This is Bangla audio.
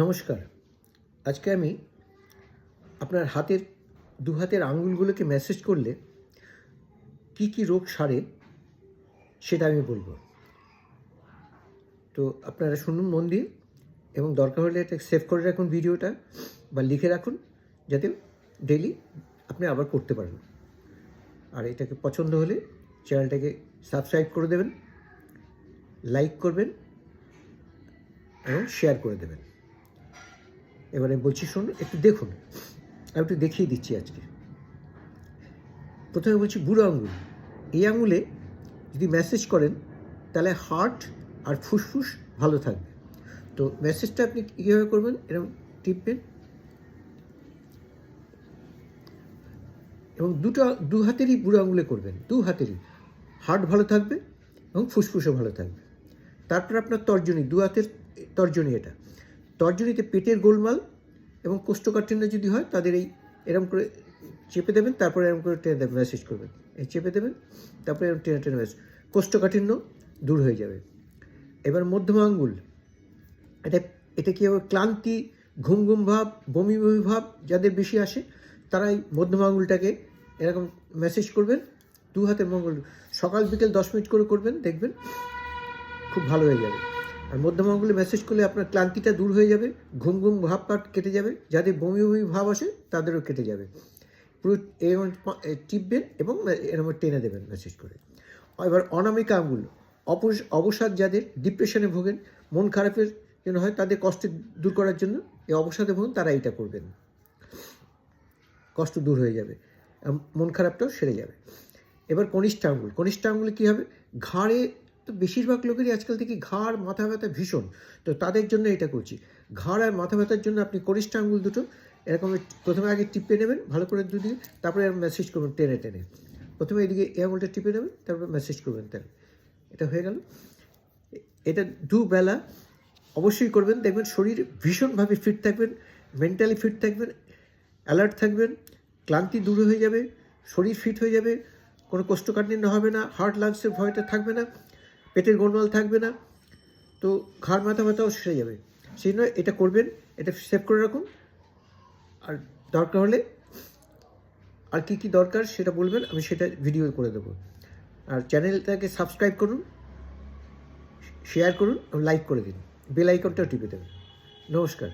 নমস্কার। আজকে আমি আপনার হাতের, দু হাতের আঙুলগুলোকে ম্যাসেজ করলে কি কি রোগ সারে সেটা আমি বলব। তো আপনারা শুনুন মন দিয়ে এবং দরকার হলে এটা সেভ করে রাখুন ভিডিওটা বা লিখে রাখুন যাতে ডেলি আপনি আবার করতে পারেন। আর এটাকে পছন্দ হলে চ্যানেলটাকে সাবস্ক্রাইব করে দেবেন লাইক করবেন এবং শেয়ার করে দেবেন। এবারে বলছি শুনুন একটু দেখুন। আমি একটু দেখিয়ে দিচ্ছি আজকে। প্রথমে বলছি, বুড়ো আঙুল। এই আঙুলে যদি মেসেজ করেন, তাহলে হার্ট আর ফুসফুস ভালো থাকবে। তো মেসেজটা আপনি কীভাবে করবেন? এরকম টিপবেন এবং দুটো, দু হাতেরই বুড়ো আঙুলে করবেন। দু হাতেরই। হার্ট ভালো থাকবে এবং ফুসফুসও ভালো থাকবে। তারপর আপনার তর্জনী, দু হাতের তর্জনী এটা। তর্জনীতে পেটের গোলমাল এবং কোষ্ঠকাঠিন্য যদি হয়, তাদের এই এরকম করে চেপে দেবেন, তারপরে এরকম করে টেনে দেবেন ম্যাসেজ করবেন। এই চেপে দেবেন, তারপরে এরকম টেনে টেনে ম্যাসেজ কোষ্ঠকাঠিন্য দূর হয়ে যাবে। এবার মধ্যম আঙ্গুল। এটা এটা কী হবে? ক্লান্তি ঘুম ঘুম ভাব, বমি বমি ভাব যাদের বেশি আসে তারা এই মধ্যম আঙুলটাকে এরকম মেসেজ করবেন। দু হাতের মঙ্গল, সকাল বিকেল দশ মিনিট করে করবেন, দেখবেন খুব ভালো হয়ে যাবে। আর মধ্যম আঙুলে মেসেজ করলে আপনার ক্লান্তিটা দূর হয়ে যাবে, ঘুম ঘুম ভাব কাট কেটে যাবে যাদের বমি বমি ভাব আসে তাদেরও কেটে যাবে। পুরো এরকম টিপবেন এবং এরকম টেনে দেবেন মেসেজ করে। এবার অনামিকা অপস অবসাদ যাদের ডিপ্রেশনে ভোগেন, মন খারাপের জন্য হয়, তাদের কষ্ট দূর করার জন্য এই অবসাদে ভোগেন, তারা এটা করবেন। কষ্ট দূর হয়ে যাবে মন খারাপটাও সেরে যাবে। এবার কনিষ্ঠ আঙুল, কনিষ্ঠ আঙুলে কী হবে? ঘাড়ে তো বেশিরভাগ লোকেরই আজকাল থেকে ঘাড়, মাথা ব্যথা ভীষণ। তো তাদের জন্য এটা করছি। ঘাড় আর মাথা ব্যথার জন্য আপনি কনিষ্ঠ আঙুল দুটো, এরকম প্রথমে আগে টিপে নেবেন, ভালো করে দুদিকে, তারপরে মেসেজ করবেন টেনে টেনে। প্রথমে এদিকে এই আঙুলটা টিপে নেবেন, তারপরে মেসেজ করবেন তাহলে এটা হয়ে গেল। এটা দুবেলা অবশ্যই করবেন। দেখবেন শরীর ভীষণভাবে ফিট থাকবেন মেন্টালি ফিট থাকবেন অ্যালার্ট থাকবেন, ক্লান্তি দূর হয়ে যাবে, শরীর ফিট হয়ে যাবে, কোনো কোষ্ঠকাঠিন্য হবে না হার্ট লাংসের ভয়টা থাকবে না। পেটের গোলমাল থাকবে না। তো ঘাড়, মাথা, ব্যথাও সেরে যাবে। সেই জন্য এটা করবেন, এটা সেভ করে রাখুন। আর দরকার হলে আর কি কি দরকার সেটা বলবেন, আমি সেটা ভিডিও করে দেবো। আর চ্যানেলটাকে সাবস্ক্রাইব করুন শেয়ার করুন, এবং লাইক করে দিন। বেল আইকনটাও টিপে দেবেন। নমস্কার।